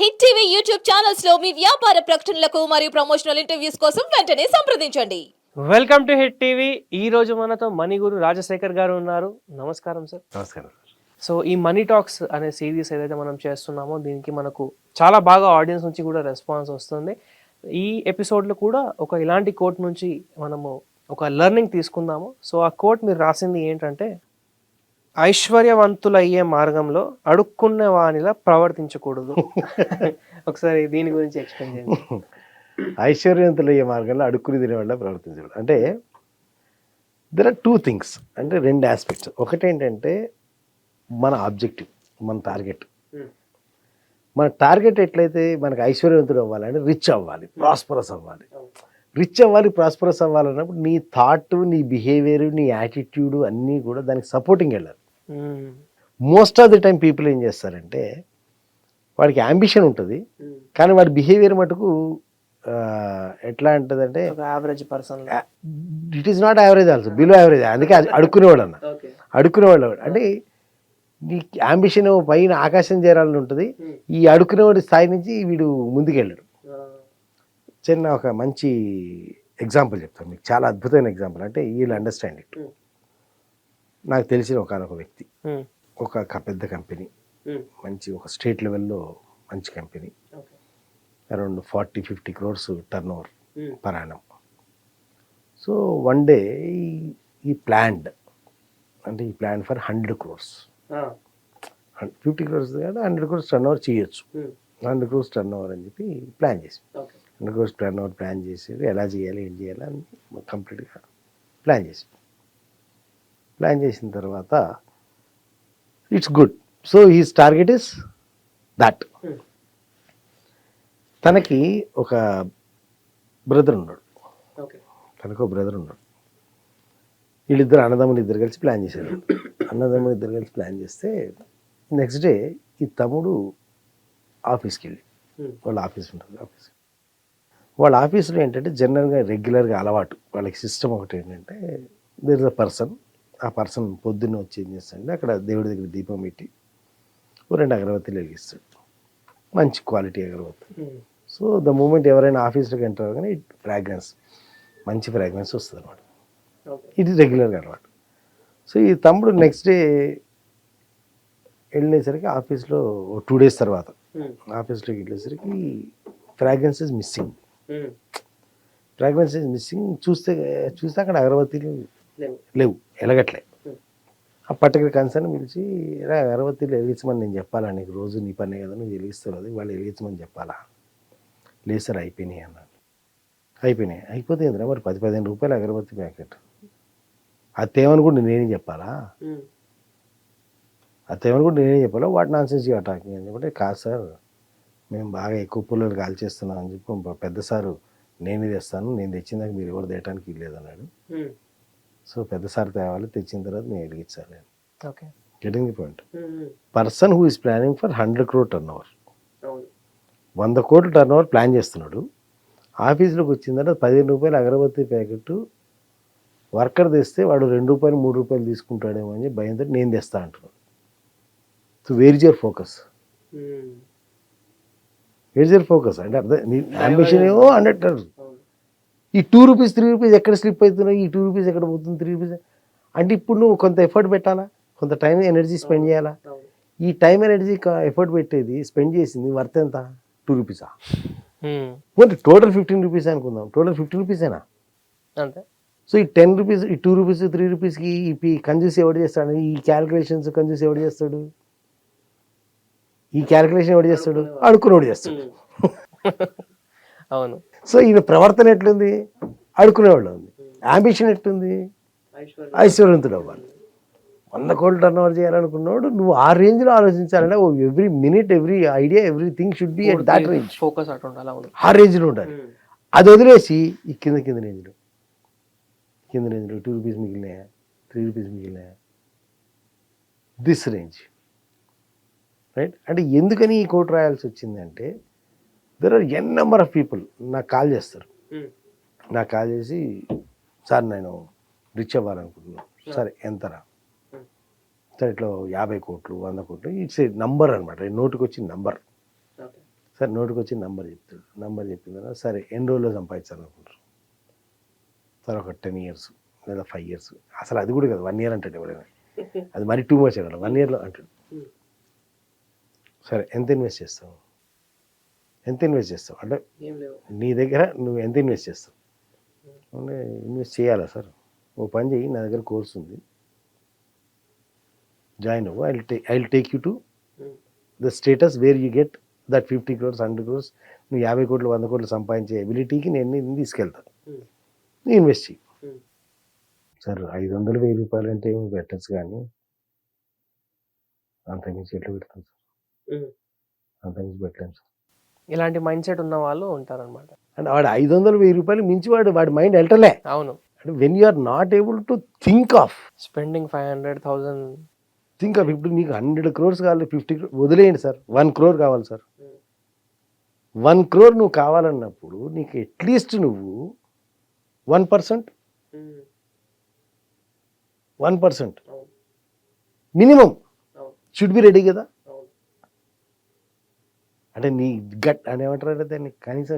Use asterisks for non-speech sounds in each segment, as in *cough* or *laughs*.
Hit TV YouTube ఛానల్స్లో మీ వ్యాపార ప్రకటనలకు మరియు ప్రమోషనల్ ఇంటర్వ్యూస్ కోసం వెంటనే సంప్రదించండి. Welcome to Hit TV. ఈ రోజు మనతో మణిగురు రాజశేఖర్ గారు ఉన్నారు. నమస్కారం సార్ నమస్కారం. సో ఈ మనీ టాక్స్ అనే సిరీస్ ఏదైతే మనం చేస్తున్నామో దీనికి మనకు చాలా బాగా ఆడియన్స్ నుంచి కూడా రెస్పాన్స్ వస్తుంది. ఈ ఎపిసోడ్లో కూడా ఒక ఇలాంటి కోట్ నుంచి మనము ఒక లెర్నింగ్ తీసుకుందాము. సో ఆ కోట్ మీరు రాసింది ఏంటంటే ఐశ్వర్యవంతులయ్యే మార్గంలో అడుక్కునే వానిలా ప్రవర్తించకూడదు. *laughs* ఒకసారి దీని గురించి ఎక్స్ప్లెయిన్ చేయండి. ఐశ్వర్యవంతులయ్యే మార్గంలో అడుక్కుని తినే వాళ్ళ ప్రవర్తించడం అంటే దెర్ ఆర్ టూ థింగ్స్ అంటే రెండు ఆస్పెక్ట్స్ ఒకటి ఏంటంటే మన ఆబ్జెక్టివ్ మన టార్గెట్ మన టార్గెట్ ఎట్లయితే మనకి ఐశ్వర్యవంతుడు అవ్వాలి అంటే రిచ్ అవ్వాలి. ప్రాస్పరస్ అవ్వాలి రిచ్ అవ్వాలి ప్రాస్పరస్ అవ్వాలన్నప్పుడు నీ థాట్ నీ బిహేవియర్ నీ యాటిట్యూడ్ అన్నీ కూడా దానికి సపోర్టింగ్ వెళ్ళాలి. Most of the time people ఏం చేస్తారంటే వాడికి అంబిషన్ ఉంటుంది కానీ వాడి బిహేవియర్ మటుకు ఎట్లా ఉంటుందంటే ఒక average person it is not average also below average అందుకే అది అడుక్కునేవాడు అన్న అడుక్కునేవాడు అంటే నీ అంబిషన్ పైన ఆకాశం చేరాలని ఉంటుంది ఈ అడుక్కునేవాడి స్థాయి నుంచి వీడు ముందుకెళ్ళాడు. చిన్న ఒక మంచి ఎగ్జాంపుల్ చెప్తాను మీకు చాలా అద్భుతమైన ఎగ్జాంపుల్ అంటే వీళ్ళు అండర్స్టాండ్ ఇట్ Hmm. నాకు తెలిసిన ఒకనొక వ్యక్తి. ఒక పెద్ద కంపెనీ. మంచి ఒక స్టేట్ లెవెల్లో మంచి company. Around forty fifty crores turnover hmm. Per annum so one day ఈ ప్లాన్డ్ అంటే ఈ plan for hundred crores. Fifty crores కానీ హండ్రెడ్ క్రోర్స్ టర్న్ ఓవర్ చేయొచ్చు. హండ్రెడ్ క్రోర్స్ టర్న్ ఓవర్ అని చెప్పి ప్లాన్ చేసి hundred crores turnover plan చేసి ఎలా చేయాలి ఏం చేయాలి అని కంప్లీట్గా ప్లాన్ చేసి ప్లాన్ చేసిన తర్వాత it's good. So he's target is that. తనకి ఒక బ్రదర్ ఉన్నాడు. తనకు బ్రదర్ ఉన్నాడు. వీళ్ళిద్దరు అన్నదమ్ములు ఇద్దరు కలిసి ప్లాన్ చేశారు. అన్నదమ్ములు ఇద్దరు కలిసి ప్లాన్ చేస్తే నెక్స్ట్ డే ఈ తమ్ముడు ఆఫీస్కి వెళ్ళి Hmm. వాళ్ళ ఆఫీస్ ఉంటుంది ఆఫీస్. వాళ్ళ ఆఫీస్లో ఏంటంటే జనరల్గా రెగ్యులర్గా అలవాటు. వాళ్ళకి సిస్టమ్ ఒకటి ఏంటంటే దేర్ ఇస్ అ పర్సన్ ఆ పర్సన్ పొద్దున్న వచ్చి ఏం చేస్తాడంటే అక్కడ దేవుడి దగ్గర దీపం పెట్టి ఓ రెండు అగరబత్తిలు వెలిగిస్తాడు. మంచి క్వాలిటీ అగరబత్తి మ్మ్. సో ద మూమెంట్ ఎవరైనా ఆఫీస్లోకి ఎంటర్ అవ్వగానే ఫ్రాగ్రెన్స్ మంచి ఫ్రాగ్రెన్స్ వస్తుంది అనమాట ఇది రెగ్యులర్గా అనమాట సో ఈ తమ్ముడు నెక్స్ట్ డే వెళ్ళేసరికి ఆఫీస్లో టూ డేస్ తర్వాత మ్మ్. ఆఫీస్లోకి వెళ్ళేసరికి fragrance is missing. Hmm. Fragrance is missing. చూస్తే చూస్తే అక్కడ అగరబత్తీలు లేవు. ఎలగట్లే. ఆ పర్టికులర్ కన్సర్న్ పిలిచి "రా, అగరబత్తీలు వెలిగించమని నేను చెప్పాలా? నీకు రోజు నీ పనే కదా నువ్వు వెలిగిస్తావు వాళ్ళు వెలిగించమని చెప్పాలా? లేదు సార్ అయిపోయినాయి అన్నాడు. అయిపోయినాయి. అయిపోతే ఏంద్రా మరి? పది పదిహేను రూపాయలు అగరబత్తి ప్యాకెట్. అది తేమనుకుంటే నేనేం చెప్పాలా. అది తేమనుకుంటే నేనేం చెప్పాలా? వాటి నాన్ సెన్స్ టాకింగ్? అని చెప్పంటే కాదు సార్ మేము బాగా ఎక్కువ పుల్లలు కాల్ చేస్తున్నాం అని చెప్పి పెద్ద సారు నేను తెస్తాను నేను తెచ్చిందాక మీరు ఎవరు తేయటానికి లేదన్నాడు మ్మ్. సో పెద్ద సార్ తేవాలి తెచ్చిన తర్వాత నేను వెలిగించాలి okay. Getting the point. Person who is planning for hundred crore turnover వంద కోట్లు టర్న్ ఓవర్ ప్లాన్ చేస్తున్నాడు. ఆఫీస్లోకి వచ్చిన తర్వాత పదిహేను రూపాయలు అగరబత్తి ప్యాకెట్ వర్కర్ తెస్తే వాడు రెండు రూపాయలు మూడు రూపాయలు తీసుకుంటాడేమో అని భయంతో నేను తెస్తా అంటున్నాడు. So where is your focus. Where is your focus అంటే అర్థం నీ అంబిషన్ ఏమో హండ్రెడ్ అవును ఈ టూ రూపీస్ త్రీ రూపీస్ ఎక్కడ స్లిప్ అవుతున్నాయి? ఈ టూ రూపీస్ ఎక్కడ పోతుంది? త్రీ రూపీస్ అంటే ఇప్పుడు నువ్వు కొంత ఎఫర్ట్ పెట్టాలా? కొంత టైం ఎనర్జీ స్పెండ్ చేయాలా? ఈ టైం ఎనర్జీ ఎఫర్ట్ పెట్టేది స్పెండ్ చేసింది వర్త్ ఎంత? టూ రూపీసా. పోతే టోటల్ ఫిఫ్టీన్ రూపీస్ అనుకుందాం. టోటల్ ఫిఫ్టీన్ రూపీసేనా అంతే. సో ఈ టెన్ రూపీస్ ఈ టూ రూపీస్ త్రీ రూపీస్కి ఈ కంజూస్ ఎవడు చేస్తాడు? ఈ క్యాలిక్యులేషన్స్ కంజూస్ ఎవడు చేస్తాడు? ఈ క్యాలిక్యులేషన్ ఎవడు చేస్తాడు? అడుక్కునేవాడు చేస్తాడు. *laughs* అవును. సో ఈయన ప్రవర్తన ఎట్లుంది? అడుక్కునేవాళ్ళు ఉంది అంబిషన్ ఎట్లుంది? ఐశ్వర్య ఐశ్వర్యవంతుడు అవ్వాలి వంద కోట్లు టర్న్ ఓవర్ చేయాలనుకున్నాడు నువ్వు ఆ రేంజ్లో ఆలోచించాలంటే every minute every idea everything should be at that range focus అటు ఉండాలి అవును. ఆ రేంజ్లో ఉండాలి. మ్మ్. అది వదిలేసి ఈ కింద కింద రేంజ్లో కింద రేంజ్లో టూ రూపీస్ మిగిలినాయా? త్రీ రూపీస్ మిగిలినాయా? దిస్ రేంజ్ రైట్ అంటే ఎందుకని ఈ కోట్ రాయాల్సి వచ్చిందంటే there are n number of people నాకు కాల్ చేస్తారు. మ్మ్. నాకు కాల్ చేసి సార్ నేను రిచ్ అవ్వాలనుకుంటున్నాను. సరే ఎంతరా? Hmm. సరే ఇట్లా యాభై కోట్లు వంద కోట్లు ఇట్స్ ఏ నంబర్ అనమాట నోటుకు వచ్చిన నంబర్. సరే నోటికి వచ్చి నంబర్ చెప్తాడు. నంబర్ చెప్పిన తర్వాత సరే ఎన్ని రోజుల్లో సంపాదించాలనుకుంటారు సరే ఒక టెన్ ఇయర్స్ లేదా ఫైవ్ ఇయర్స్. అసలు అది కూడా కదా వన్ ఇయర్ అంటాడు ఎవడైనా *laughs* అది మరి టూ మచ్ అన్నాడు వన్ ఇయర్లో అంటాడు. సరే ఎంత ఇన్వెస్ట్ చేస్తావు? ఎంత ఇన్వెస్ట్ చేస్తావు? అంటే నీ దగ్గర నువ్వు ఎంత ఇన్వెస్ట్ చేస్తావు? అంటే ఇన్వెస్ట్ చేయాలా సార్? ఓ పని చెయ్యి నా దగ్గర కోర్స్ ఉంది. జాయిన్ అవ్వు I take I take you to the status where you get that fifty crores hundred crores నువ్వు యాభై కోట్లు వంద కోట్లు సంపాదించే ఎబిలిటీకి నేను నిన్ను తీసుకెళ్తాను నువ్వు ఇన్వెస్ట్ చెయ్యి. సార్ ఐదు వందలు వెయ్యి రూపాయలు అంటే ఏమి పెట్టచ్చు కానీ అంతకుమించి ఎట్లా పెడతాం సార్? అంతకుమించి పెట్టలేము సార్. ఇలాంటి మైండ్ సెట్ ఉన్న వాళ్ళు ఉంటారన్నమాట. అంటే వాడు ఐదు వందలు వెయ్యి రూపాయలు మించి వాడు వాడి మైండ్ వెళ్ళటలే అవును. అంటే when you are not able to think of spending five hundred thousand think of ఇప్పుడు నీకు హండ్రెడ్ క్రోర్స్ కావాలి ఫిఫ్టీ వదిలేయండి సార్. వన్ క్రోర్ కావాలి సార్. వన్ క్రోర్ నువ్వు కావాలన్నప్పుడు నీకు అట్లీస్ట్ నువ్వు one percent one percent minimum. Should be ready కదా? అంటే నీ గట్ అని ఏమంటారు అంటే దాన్ని? కనీసం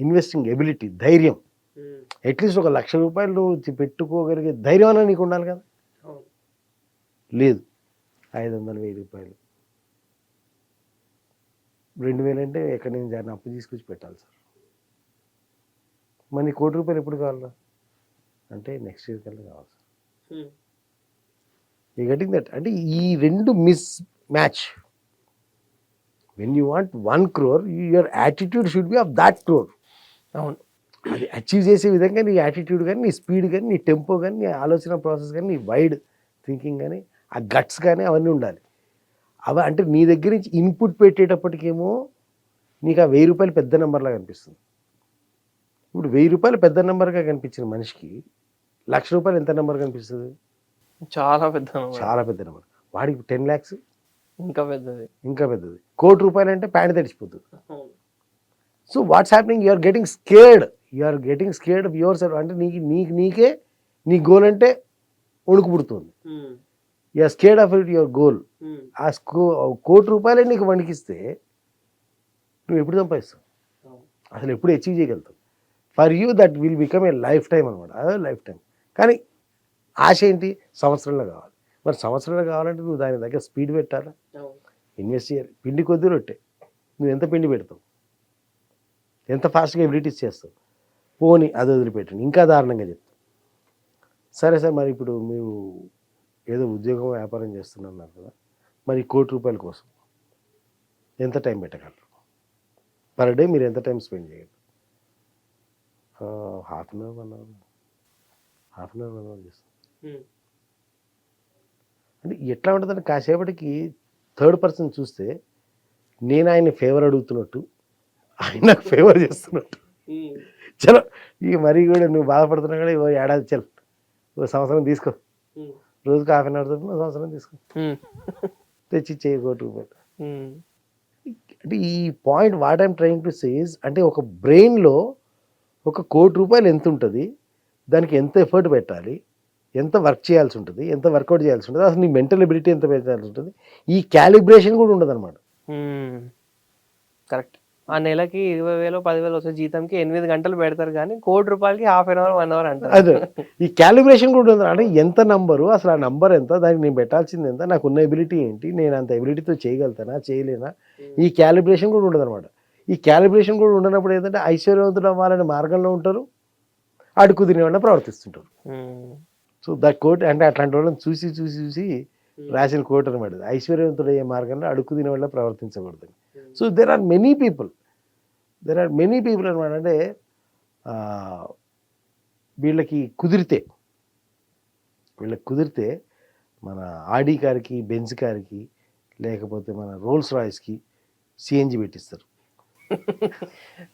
ఇన్వెస్టింగ్ ఎబిలిటీ ధైర్యం. అట్లీస్ట్ ఒక లక్ష రూపాయలు పెట్టుకోగలిగే ధైర్యం అన్నా నీకు ఉండాలి కదా? లేదు. ఐదు వందలు వెయ్యి రూపాయలు. రెండు వేలు అంటే ఎక్కడి నుంచి దాన్ని అప్పు తీసుకొచ్చి పెట్టాలి సార్. మరి కోటి రూపాయలు ఎప్పుడు కావాలా అంటే నెక్స్ట్ ఇయర్ కల్లా కావాలి సార్. ఈ గెటింగ్ దట్ అంటే ఈ రెండు mismatch. When you want one crore your attitude should be of that crore అవును. అది అచీవ్ చేసే విధంగా నీ యాటిట్యూడ్ కానీ నీ స్పీడ్ కానీ నీ టెంపో కానీ నీ ఆలోచన ప్రాసెస్ కానీ నీ వైడ్ థింకింగ్ కానీ ఆ గట్స్ కానీ అవన్నీ ఉండాలి. అవి అంటే నీ దగ్గర నుంచి ఇన్పుట్ పెట్టేటప్పటికేమో నీకు ఆ వెయ్యి రూపాయలు పెద్ద నెంబర్లా కనిపిస్తుంది. ఇప్పుడు వెయ్యి రూపాయలు పెద్ద నెంబర్గా కనిపించిన మనిషికి లక్ష రూపాయలు ఎంత నెంబర్ కనిపిస్తుంది? చాలా పెద్ద. చాలా పెద్ద నెంబర్ వాడికి టెన్ ల్యాక్స్ ఇంకా పెద్దది. ఇంకా పెద్దది. కోటి రూపాయలు అంటే pant తడిచిపోతుంది so what's happening you are getting scared you are getting scared of yourself అంటే నీకు నీకు నీకే నీ గోల్ అంటే వణుకు పుడుతుంది. You are scared of it your goal ఆ స్కో కోటి రూపాయలే నీకు వణికిస్తే నువ్వు ఎప్పుడు సంపాదిస్తావు? అసలు ఎప్పుడు achieve చేయగలుగుతావు? For you that will become a lifetime అనమాట అదే లైఫ్ టైం కానీ ఆశ ఏంటి? సంవత్సరంలో కావాలి. మరి సంవత్సరంలో కావాలంటే నువ్వు దాని దగ్గర స్పీడ్ పెట్టాలా? ఇన్వెస్ట్ చేయాలి. పిండి కొద్ది రొట్టె. నువ్వు ఎంత పిండి పెడతావు? ఎంత ఫాస్ట్గా ఎబిలిటీస్ చేస్తావు? పోని అది వదిలిపెట్టండి ఇంకా దారుణంగా చెప్తావు. సరే సార్ మరి ఇప్పుడు మీరు ఏదో ఉద్యోగం వ్యాపారం చేస్తున్నారు కదా మరి కోటి రూపాయల కోసం ఎంత టైం పెట్టగలరు? పర్ డే మీరు ఎంత టైం స్పెండ్ చేయగలరు? Half an hour one hour half an hour one hour చేస్తాం. అంటే ఎట్లా ఉంటుందంటే కాసేపటికి థర్డ్ పర్సన్ చూస్తే నేను ఆయన ఫేవర్ అడుగుతున్నట్టు ఆయన నాకు ఫేవర్ చేస్తున్నట్టు. చలో ఇక మరీ కూడా నువ్వు బాధపడుతున్నా కూడా ఓ ఏడాది చల్ ఓ సంవత్సరం తీసుకో. రోజుకి హాఫ్ అన్ అవర్ చొప్పున సంవత్సరం తీసుకో. తెచ్చి ఇచ్చేయి కోటి రూపాయలు. అంటే ఈ point what I'm trying to says అంటే ఒక బ్రెయిన్లో ఒక కోటి రూపాయలు ఎంత ఉంటుంది దానికి ఎంత ఎఫర్ట్ పెట్టాలి ఎంత వర్క్ చేయాల్సి ఉంటుంది ఎంత వర్కౌట్ చేయాల్సి ఉంటుంది అసలు నీ మెంటల్ ఎబిలిటీ ఎంత పెట్టాల్సి ఉంటుంది ఈ క్యాలిబ్రేషన్ కూడా ఉండదు అనమాట కరెక్ట్ ఆ నెలకి ఇరవై వేలు పదివేలు వచ్చే జీతంకి ఎనిమిది గంటలు పెడతారు కానీ కోటి రూపాయలకి half an hour one hour అంటారు. అదే. ఈ క్యాలిబ్రేషన్ కూడా ఉంటుంది అంటే ఎంత నంబరు అసలు ఆ నంబర్ ఎంత దానికి నేను పెట్టాల్సింది ఎంత నాకు ఉన్న ఎబిలిటీ ఏంటి నేను అంత ఎబిలిటీతో చేయగలుగుతానా చేయలేనా? ఈ క్యాలిబ్రేషన్ కూడా ఉండదు అనమాట ఈ క్యాలిబ్రేషన్ కూడా ఉండనప్పుడు ఏంటంటే ఐశ్వర్యవంతులు అవ్వాలనే మార్గంలో ఉంటారు అడుగు తినేవాళ్ళ ప్రవర్తిస్తుంటారు. సో దట్ కోట్ అంటే అట్లాంటి వాళ్ళని చూసి చూసి చూసి రాసిన కోట్ అనమాట ఐశ్వర్యవంతుడు అయ్యే మార్గంలో అడుగు తినే వాళ్ళ ప్రవర్తించకూడదు. So there are many people there are many people అనమాట. అంటే వీళ్ళకి కుదిరితే వీళ్ళకి కుదిరితే మన ఆడి కార్కి బెంజ్ కార్కి లేకపోతే మన రోల్స్ రాయ్స్కి సిఎన్జి పెట్టిస్తారు.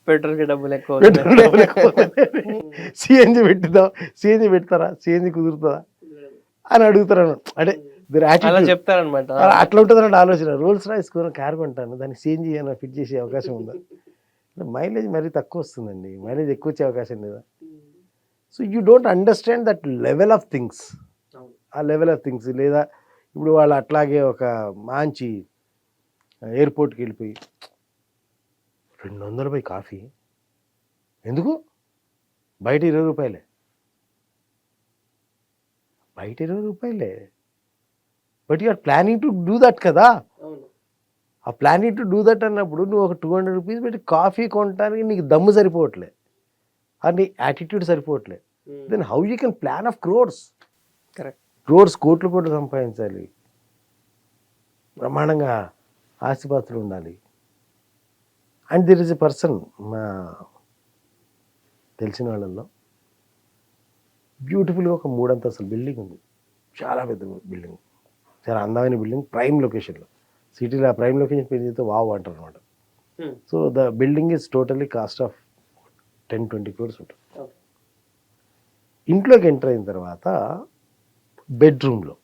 పెట్రోల్కి డబ్బులు ఎక్కువ అవుతున్నాయి. సిఎన్జి *laughs* పెట్టిద్దాం. సిఎన్జి పెడతారా? సిఎన్జి కుదురుతుందా? అని అడుగుతారు అన్నమాట. అంటే అలా. చెప్తారనమాట అట్లా ఉంటుంది అన్నట్టు ఆలోచన. రోల్స్ రాయిస్ కొని కార్ కొంటాను. దాన్ని సిఎన్జి ఏమైనా ఫిట్ చేసే అవకాశం ఉందా? మైలేజ్ మరీ తక్కువ వస్తుందండి. మైలేజ్ ఎక్కువ వచ్చే అవకాశం లేదా? So you don't understand that level of things ఆ లెవెల్ ఆఫ్ థింగ్స్ లేదా ఇప్పుడు వాళ్ళు అట్లాగే ఒక మంచి ఎయిర్పోర్ట్కి వెళ్ళిపోయి రెండు వందల పోయి కాఫీ? ఎందుకు? బయట ఇరవై రూపాయలే. బయట ఇరవై రూపాయలే. But you're planning to do that కదా? ఆ ప్లానింగ్ టు డూ దట్ అన్నప్పుడు నువ్వు ఒక టూ హండ్రెడ్ రూపీస్ పెట్టి కాఫీ కొనడానికి నీకు దమ్ము సరిపోవట్లే. అది నీ attitude సరిపోవట్లే. Then how you can plan of crores correct crores కోట్లు కోట్లు సంపాదించాలి. బ్రహ్మాండంగా ఆస్తిపాస్తులు ఉండాలి. And there is a person మా తెలిసిన వాళ్ళల్లో బ్యూటిఫుల్గా ఒక మూడంతస్తుల బిల్డింగ్ ఉంది. చాలా పెద్ద బిల్డింగ్ చాలా అందమైన బిల్డింగ్ ప్రైమ్ లొకేషన్లో సిటీలో ఆ ప్రైమ్ లొకేషన్ పేరు చేస్తే వావ్ అంటారు అనమాట so the building is totally cost of ten twenty crores ఉంటుంది. ఇంట్లోకి ఎంటర్ అయిన తర్వాత బెడ్రూమ్లో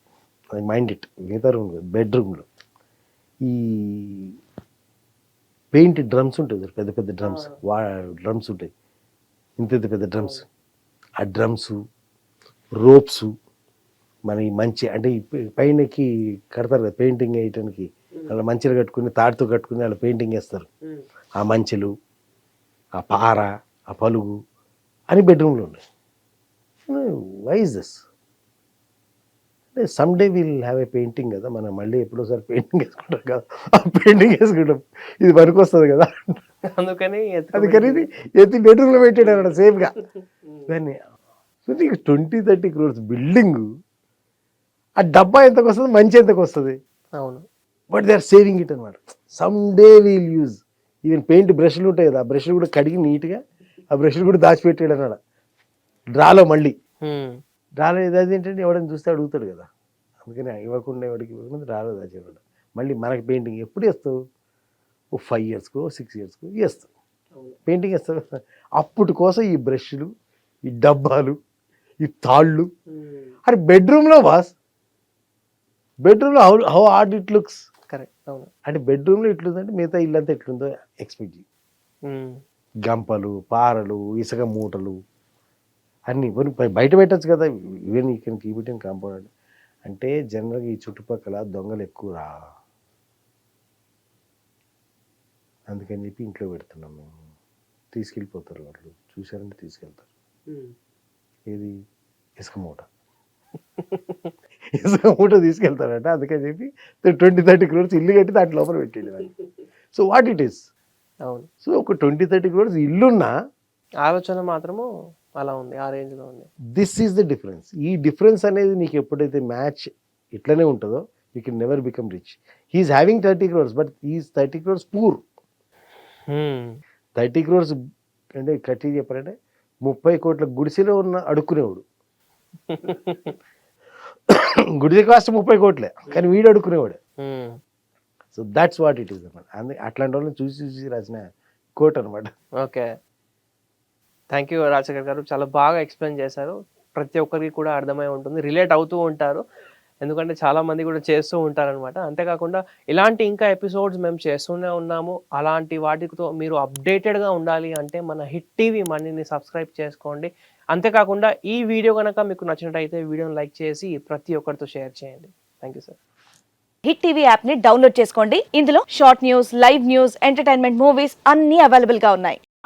మైండ్ ఇట్ మిగతా రూమ్ బెడ్రూమ్లో ఈ పెయింట్ డ్రమ్స్ ఉంటాయి పెద్ద పెద్ద డ్రమ్స్. వా డ్రమ్స్ ఉంటాయి. ఇంత ఇంత పెద్ద డ్రమ్స్. ఆ డ్రమ్స్ రోప్స్ మన ఈ మంచి అంటే పైనకి కడతారు కదా పెయింటింగ్ వేయటానికి. అలా మంచిలు కట్టుకుని తాడుతో కట్టుకుని అలా పెయింటింగ్ వేస్తారు. ఆ మంచెలు ఆ పార ఆ పలుగు అని బెడ్రూమ్లో ఉన్నాయి. వైజ్ దిస్ అంటే some day will have a painting కదా మనం మళ్ళీ ఎప్పుడోసారి పెయింటింగ్ వేసుకుంటాం కదా ఆ పెయింటింగ్ వేసుకుంటాం. ఇది పనికి వస్తుంది కదా. అందుకని అది ఖరీదు ఎత్తి బెడ్రూమ్లో పెట్టాడు సేఫ్గా *laughs* దాన్ని సో నీకు ట్వంటీ థర్టీ క్రోర్స్ బిల్డింగ్ ఆ డబ్బా ఎంతకు వస్తుంది మంచి ఎంతకు వస్తుంది? అవును. But they are saving it అనమాట some day we'll use even paint బ్రష్లు ఉంటాయి కదా ఆ బ్రష్లు కూడా కడిగి నీట్గా ఆ బ్రష్లు కూడా దాచిపెట్టాడు అన్నాడు. డ్రాలో మళ్ళీ. ఇది అది ఏంటంటే ఎవడైనా చూస్తే అడుగుతాడు కదా. అందుకని ఇవ్వకుండా ఎవడికి ఇవ్వకుండా డ్రాలో దాచేవాడు మళ్ళీ మనకి పెయింటింగ్ ఎప్పుడు వేస్తావు? ఓ ఫైవ్ ఇయర్స్కో సిక్స్ ఇయర్స్కో వేస్తావు. పెయింటింగ్ వేస్తావు? అప్పటి కోసం ఈ బ్రష్లు ఈ డబ్బాలు ఈ తాళ్ళు. అరే బెడ్రూమ్లో బాస్ బెడ్రూమ్లో how how hard it looks? Correct అవును. అంటే బెడ్రూమ్లో ఎట్లుందంటే మిగతా ఇల్లంతా ఎట్లుందో ఎక్స్పెక్ట్ చేయి. గంపలు పారలు ఇసుక మూటలు అన్నీ బయట పెట్టచ్చు కదా. ఈవెన్ ఈ can keep it in compound. అంటే జనరల్గా ఈ చుట్టుపక్కల దొంగలు ఎక్కువ రా అందుకని చెప్పి ఇంట్లో పెడుతున్నాం మేము. తీసుకెళ్ళిపోతారు వాళ్ళు. చూశారంటే తీసుకెళ్తారు. ఏది? ఇసుక మూట. ఇసుక మూట తీసుకెళ్తారట. అందుకని చెప్పి ట్వంటీ థర్టీ క్రోర్స్ ఇల్లు కట్టి దాంట్లో లోపల పెట్టేది సో వాట్ ఇట్ ఈస్ అవును. సో ఒక ట్వంటీ థర్టీ క్రోర్స్ ఇల్లున్నా ఆలోచన మాత్రము అలా ఉంది ఆ రేంజ్లో ఉంది. దిస్ ఈజ్ ద డిఫరెన్స్ ఈ డిఫరెన్స్ అనేది నీకు ఎప్పుడైతే మ్యాచ్ ఇట్లనే ఉంటుందో you can never become rich he is having thirty crores but is thirty crores poor. Thirty crores అంటే కట్టి చెప్పారంటే ముప్పై కోట్ల గుడిసెలో ఉన్న అడుక్కునేవాడు. *laughs* గుడిసె కాస్ట్ ముప్పై కోట్లే కానీ వీడు అడుక్కునేవాడు. So that's what it is అనమాట అట్లాంటి వాళ్ళని చూసి చూసి రాసిన కోట్ అనమాట ఓకే థ్యాంక్ యూ రాజశేఖర్ గారు. చాలా బాగా ఎక్స్ప్లెయిన్ చేశారు. ప్రతి ఒక్కరికి కూడా అర్థమై ఉంటుంది. రిలేట్ అవుతూ ఉంటారు. ఎందుకంటే చాలా మంది కూడా చేస్తూ ఉంటారనమాట అంతేకాకుండా ఇలాంటి ఇంకా ఎపిసోడ్స్ మేము చేస్తూనే ఉన్నాము. అలాంటి వాటితో మీరు అప్డేటెడ్గా ఉండాలి అంటే మన హిట్ టీవీ మనీని సబ్స్క్రైబ్ చేసుకోండి. అంతేకాకుండా ఈ వీడియో కనుక మీకు నచ్చినట్టయితే వీడియోని లైక్ చేసి ప్రతి ఒక్కరితో షేర్ చేయండి. Thank you sir. Hit TV యాప్ని డౌన్లోడ్ చేసుకోండి. ఇందులో short news live news entertainment movies అన్ని అవైలబుల్గా ఉన్నాయి.